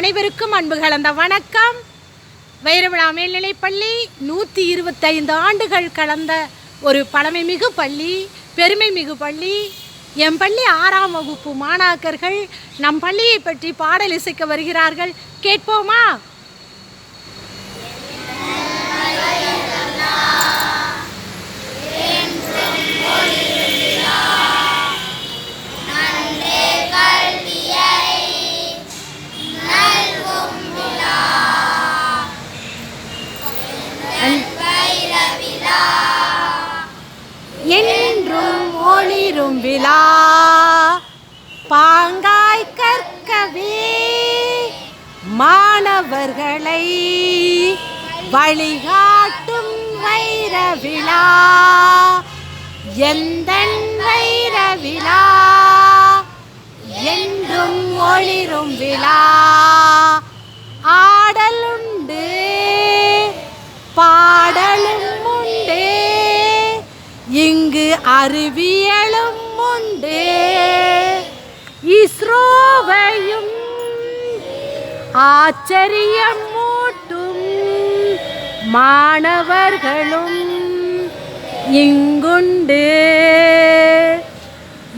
அனைவருக்கும் அன்பு கலந்த வணக்கம். வைரவிழா மேல்நிலைப்பள்ளி நூற்றி இருபத்தைந்து ஆண்டுகள் கலந்த ஒரு பழமைமிகு பள்ளி பெருமைமிகு பள்ளி. என் பள்ளி ஆறாம் வகுப்பு மாணாக்கர்கள் நம் பள்ளியை பற்றி பாடல் இசைக்க வருகிறார்கள். கேட்போமா? பெரும் விழா. பாங்காய் கற்கவே மாணவர்களை வழிகாட்டும் வைர விழா. எந்த வைர விழா? என்றும் ஒளிரும் விழா. ஆடலுண்டு இங்கு அறிவியலும் உண்டு. இஸ்ரோவையும் ஆச்சரியம் மூட்டும் மாணவர்களும் இங்குண்டு.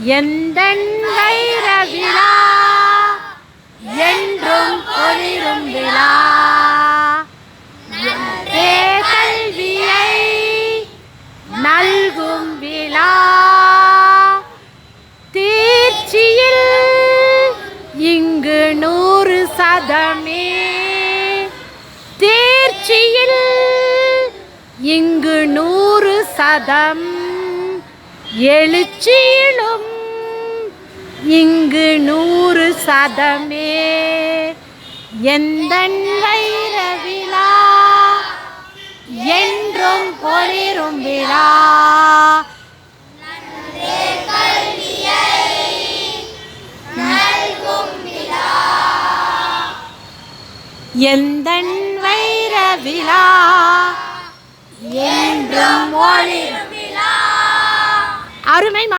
எந்த வைர விழா என்றும் நூறு சதமே. தேர்ச்சியில் இங்கு நூறு சதம். எழுச்சியிலும் இங்கு நூறு சதமே. எந்த வைர விழா என்றும் பொழிரும் விழா? எந்த வைர விழா என்றும் அருமை